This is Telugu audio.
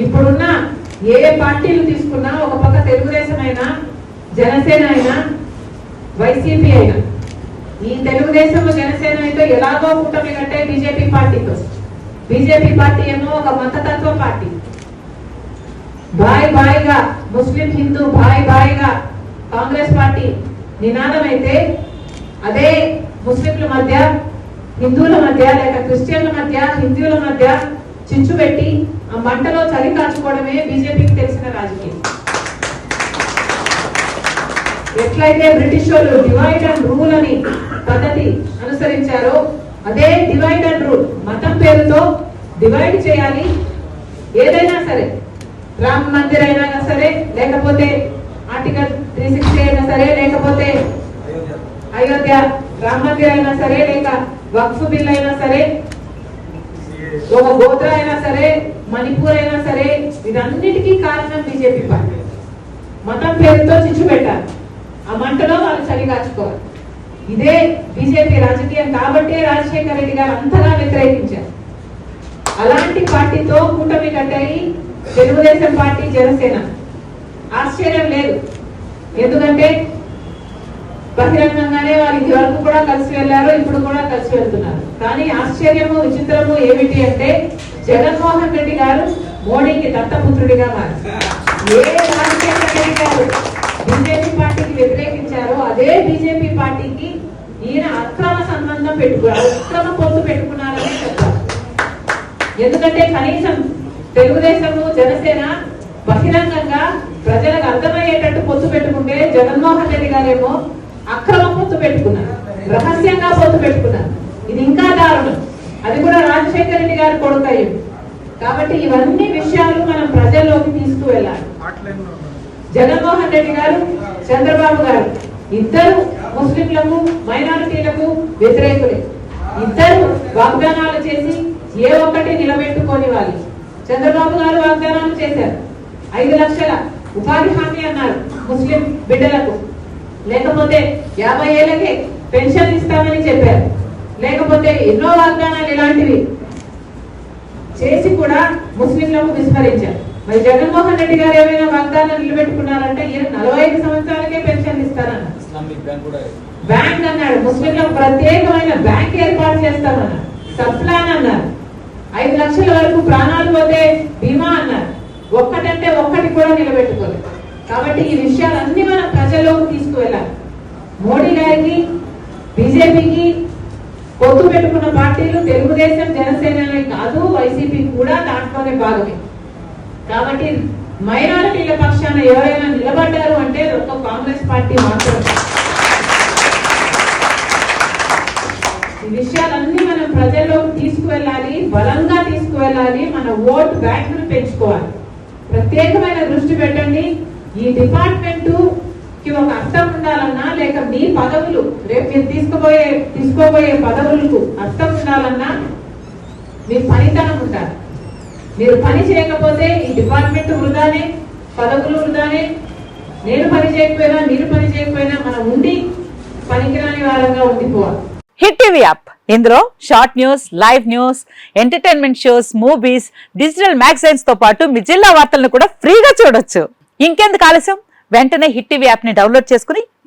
ఇప్పుడున్న ఏ పార్టీలు తీసుకున్నా ఒక పక్క తెలుగుదేశం అయినా జనసేన అయినా వైసీపీ అయినా ఈ తెలుగుదేశం జనసేన అయితే ఎలాగో కూటమి కంటే బీజేపీ పార్టీతో బీజేపీ పార్టీ ఏమో ఒక మతతత్వ పార్టీ. బాయ్ బాయ్గా ముస్లిం హిందూ బాయ్ బాయ్గా కాంగ్రెస్ పార్టీ నినాదం అయితే అదే ముస్లింల మధ్య హిందువుల మధ్య లేక క్రిస్టియన్ల మధ్య హిందువుల మధ్య చిచ్చు పెట్టి ఆ మంటలో చలి కాచుకోవడమే బీజేపీకి తెలిసిన రాజకీయం. ఎట్లయితే బ్రిటిష్ వాళ్ళు డివైడ్ అండ్ రూల్ అని పద్ధతి అనుసరించారో అదే డివైడ్ అండ్ రూల్ మతం పేరుతో డివైడ్ చేయాలి. ఏదైనా సరే రామ మందిర్ అయినా సరే లేకపోతే ఆర్టికల్ త్రీ సిక్స్టీ అయినా సరే లేకపోతే అయోధ్య రామ మందిర్ అయినా సరే లేక వక్ఫ్ బిల్ అయినా సరే ఒక గోత్ర అయినా సరే మణిపూర్ అయినా సరే ఇదన్నిటికీ కారణం బీజేపీ పార్టీ. మతం పేరుతో చిచ్చు పెట్టారు. ఆ మంటలో వాళ్ళు చలి కాచుకోవాలి. ఇదే బీజేపీ రాజకీయం కాబట్టే రాజశేఖర రెడ్డి గారు అంతగా వ్యతిరేకించారు. అలాంటి పార్టీతో కూటమి కట్టాయి తెలుగుదేశం పార్టీ జనసేన. ఆశ్చర్యం లేదు. ఎందుకంటే బహిరంగంగానే వారు ఇది వరకు కూడా కలిసి వెళ్ళారు ఇప్పుడు కూడా కలిసి వెళ్తున్నారు. కానీ ఆశ్చర్యము విచిత్రము ఏమిటి అంటే జగన్మోహన్ రెడ్డి గారు మోడీకి దత్తపుత్రుడిగా మారు ఏ రాజశేఖర రెడ్డి గారు బీజేపీ పార్టీకి వ్యతిరేకించారో అదే బీజేపీ పార్టీకి ఈయన అక్రమ సంబంధం పెట్టుకున్నారు అక్రమ పొత్తు పెట్టుకున్నారని చెప్పారు. ఎందుకంటే కనీసం తెలుగుదేశము జనసేన బహిరంగంగా ప్రజలకు అర్థమయ్యేటట్టు పొత్తు పెట్టుకుంటే జగన్మోహన్ రెడ్డి గారేమో అక్రమ పొత్తు పెట్టుకున్నారు. రహస్యంగా పొత్తు పెట్టుకున్నారు. ఇది ఇంకా దారుణం. రాజశేఖర రెడ్డి గారు కొడుకయ్యింది కాబట్టి ఇవన్నీ విషయాలు మనం ప్రజల్లోకి తీసుకువెళ్ళాలి. జగన్మోహన్ రెడ్డి గారు చంద్రబాబు గారు ఇద్దరు ముస్లింలకు మైనారిటీలకు వ్యతిరేకులే. ఇద్దరు వాగ్దానాలు చేసి ఏ ఒక్కటి నిలబెట్టుకొని వాళ్ళు చంద్రబాబు గారు వాగ్దానాలు చేశారు. ఐదు లక్షల ఉపాధి హామీ అన్నారు ముస్లిం బిడ్డలకు. లేకపోతే యాభై ఏళ్ళకే పెన్షన్ ఇస్తామని చెప్పారు. లేకపోతే ఎన్నో వాగ్దానాలు ఇలాంటివి చేసి కూడా ముస్లింలకు విస్మరించారు. మరి జగన్మోహన్ రెడ్డి గారు ఏమైనా వాగ్దానం నిలబెట్టుకున్నారంటే ఈయన నలభై ఐదు సంవత్సరాలకే పెన్షన్ ఇస్తారన్నారు. ఇస్లామిక్ బ్యాంక్ అన్నాడు. ముస్లింలకు ప్రత్యేకమైన బ్యాంక్ ఏర్పాటు చేస్తామన్నారు. సబ్ ప్లాన్ అన్నారు. ఐదు లక్షల వరకు ప్రాణాలు పోతే బీమా అన్నారు. ఒక్కటంటే ఒక్కటి కూడా నిలబెట్టుకోలేదు. కాబట్టి ఈ విషయాలన్నీ మనం ప్రజల్లోకి తీసుకువెళ్ళాలి. మోడీ గారికి బీజేపీకి పొత్తు పెట్టుకున్న పార్టీలు తెలుగుదేశం జనసేనలే కాదు వైసీపీ కూడా దాంట్లోనే భాగమే. కాబట్టి మైనారిటీల పక్షాన ఎవరైనా నిలబడ్డారు అంటే ఒక్క కాంగ్రెస్ పార్టీ మాత్రమే. ఈ విషయాలన్నీ మనం ప్రజల్లోకి తీసుకువెళ్ళాలి బలంగా తీసుకువెళ్ళాలి మన ఓట్ బ్యాంకును పెంచుకోవాలి. ప్రత్యేకమైన దృష్టి పెట్టండి. ఈ డిపార్ట్మెంట్కి ఒక అర్థం లేక మీ పదవులు రేపు మీరు తీసుకుపోయే తీసుకోబోయే పదవులకు అర్థం ఉండాలన్నా మీ పనితనం ఉండాలి. మీరు పని చేయకపోతే ఈ డిపార్ట్మెంట్ వృధానే పదవులు వృధానే. నేను పని చేయకపోయినా మీరు పని చేయకపోయినా మనం ఉండి పనికిరాని వాళ్ళంగా ఉండిపోవాలి. Hit TV app. ఇందులో short news live news entertainment shows movies digital మ్యాగజైన్స్తో పాటు మీ జిల్లా వార్తలను కూడా ఫ్రీగా చూడొచ్చు. ఇంకెందుకు ఆలస్యం? వెంటనే హిట్ టీవీ యాప్ని డౌన్లోడ్ చేసుకుని